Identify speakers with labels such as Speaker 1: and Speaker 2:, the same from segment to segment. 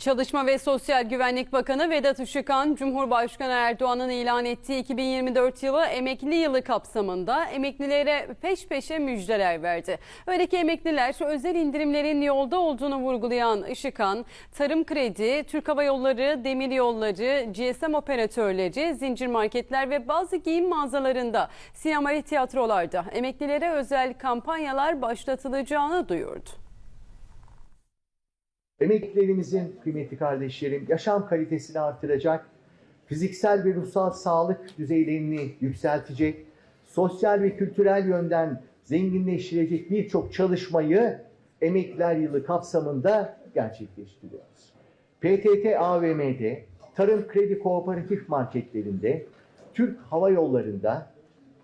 Speaker 1: Çalışma ve Sosyal Güvenlik Bakanı Vedat Işıkhan, Cumhurbaşkanı Erdoğan'ın ilan ettiği 2024 yılı emekli yılı kapsamında emeklilere peş peşe müjdeler verdi. Öyle ki emekliler özel indirimlerin yolda olduğunu vurgulayan Işıkhan, tarım kredi, Türk Hava Yolları, demir yolları, GSM operatörleri, zincir marketler ve bazı giyim mağazalarında, sinema ve tiyatrolarda emeklilere özel kampanyalar başlatılacağını duyurdu.
Speaker 2: Emeklilerimizin kıymetli kardeşlerim yaşam kalitesini artıracak, fiziksel ve ruhsal sağlık düzeylerini yükseltecek, sosyal ve kültürel yönden zenginleştirecek birçok çalışmayı Emekliler Yılı kapsamında gerçekleştiriyoruz. PTT AVM'de, Tarım Kredi Kooperatif Marketlerinde, Türk Hava Yolları'nda,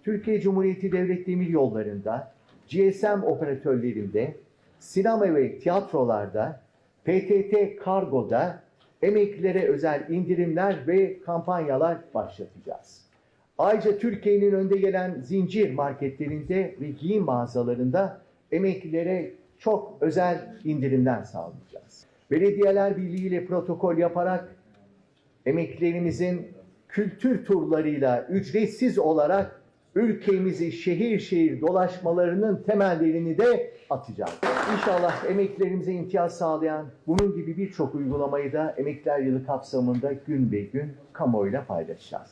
Speaker 2: Türkiye Cumhuriyeti Devlet Demir Yolları'nda, GSM operatörlerinde, sinema ve tiyatrolarda, PTT Kargo'da emeklilere özel indirimler ve kampanyalar başlatacağız. Ayrıca Türkiye'nin önde gelen zincir marketlerinde ve giyim mağazalarında emeklilere çok özel indirimler sağlayacağız. Belediyeler Birliği ile protokol yaparak emeklilerimizin kültür turlarıyla ücretsiz olarak ülkemizi şehir şehir dolaşmalarının temellerini de atacağız. İnşallah emeklilerimize imtiyaz sağlayan bunun gibi birçok uygulamayı da Emekliler Yılı kapsamında gün be gün kamuoyuyla paylaşacağız.